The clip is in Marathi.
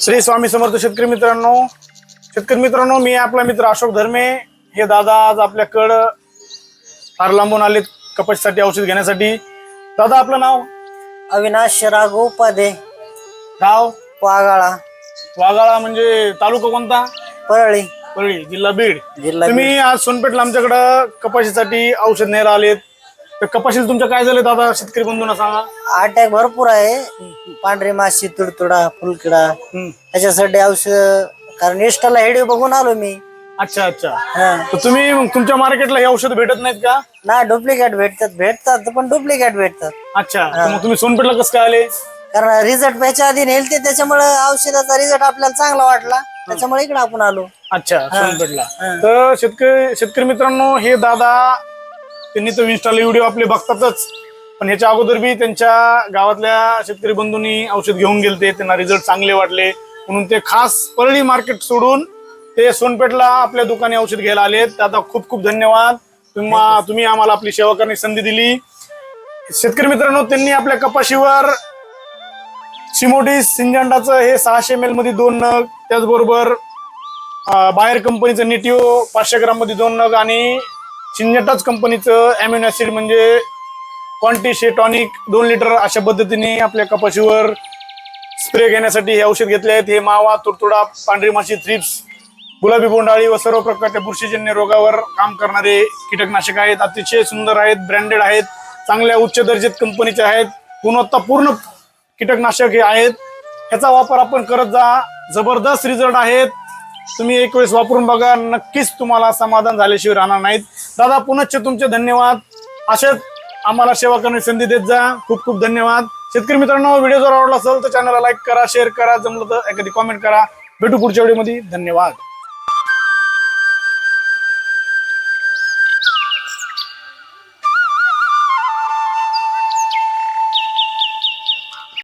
श्री स्वामी समर्थ शेतकरी मित्रांनो. शेतकरी मित्रांनो मी आपला मित्र अशोक धर्मे. हे दादा आज आपल्याकडं फार लांबून आलेत कपाशीसाठी औषध घेण्यासाठी. दादा आपलं नाव? अविनाश राघव उपाध्ये गाव? वागाळा. वाघाळा म्हणजे तालुका कोणता? परळी. परळी जिल्हा बीड. जिल्हा तुम्ही आज सोनपेठला आमच्याकडं कपाशीसाठी औषध न्यायला आलेत. तर कपाशीला तुमच्या काय झालं दादा? शेतकरी बंधूंना सांगा. अटॅक भरपूर आहे. पांढरी माशी तुडतुडा फुलकिडा. हम्म. त्याच्यासाठी औषध कारण इष्टाला हेडी बघून आलो मी. अच्छा अच्छा. हा. तर तुम्ही मग तुमच्या मार्केटला हे औषध भेटत नाहीत का? ना डुप्लिकेट भेटतात. भेटतात पण डुप्लिकेट भेटतात. अच्छा. तर मग तुम्ही सोनपेठला कसं काय आले? कारण रिझल्ट त्याच्या आधी नेलते त्याच्यामुळे औषधाचा रिझल्ट आपल्याला चांगला वाटला. त्याच्यामुळे इकडे आपण आलो. अच्छा सोनपेठला. तर शेतकरी शेतकरी मित्रांनो हे दादा त्यांनी तर इन्स्टाला व्हिडिओ आपले बघतातच. पण ह्याच्या अगोदर बी त्यांच्या गावातल्या शेतकरी बंधूंनी औषध घेऊन गेलते त्यांना रिझल्ट चांगले वाटले. म्हणून ते खास परळी मार्केट सोडून ते सोनपेठला आपल्या दुकानी औषध घ्यायला आलेत. दादा खूप खूप धन्यवाद. तुम्हा तुम्ही आम्हाला आपली सेवा करण्याची संधी दिली. शेतकरी मित्रांनो त्यांनी आपल्या कपाशीवर सिमोडी सिंजंडाचं हे सहाशे एम एलमध्ये दोन नग त्याचबरोबर बाहेर कंपनीचं निटिओ पाचशे ग्राममध्ये दोन नग आणि सिंजेटाच कंपनीचं अॅम्युन ॲसिड म्हणजे क्वांटिशे टॉनिक दोन लिटर अशा पद्धतीने आपल्या कपाशीवर स्प्रे घेण्यासाठी हे औषध घेतले आहेत. हे मावा तुडतुडा पांढरी माशी थ्रिप्स गुलाबी बोंडाळी व सर्व प्रकारच्या बुरशीजन्य रोगावर काम करणारे कीटकनाशक आहेत. अतिशय सुंदर आहेत ब्रँडेड आहेत चांगल्या उच्च दर्जेत कंपनीचे आहेत. गुणवत्तापूर्ण कीटकनाशक हे आहेत. ह्याचा वापर आपण करत जा. जबरदस्त रिझल्ट आहेत. तुम्ही एक वेळेस वापरून बघा नक्कीच तुम्हाला समाधान झाल्याशिवाय राहणार नाहीत. दादा पुनश्च तुमचे धन्यवाद. असेच आम्हाला सेवा करण्याची संधी देत जा. खूप खूप धन्यवाद. शेतकरी मित्रांनो व्हिडिओ जर आवडला असेल तर चॅनलला लाईक करा शेअर करा. जमलं तर एखादी कॉमेंट करा. भेटू पुढच्या व्हिडिओमध्ये धन्यवाद.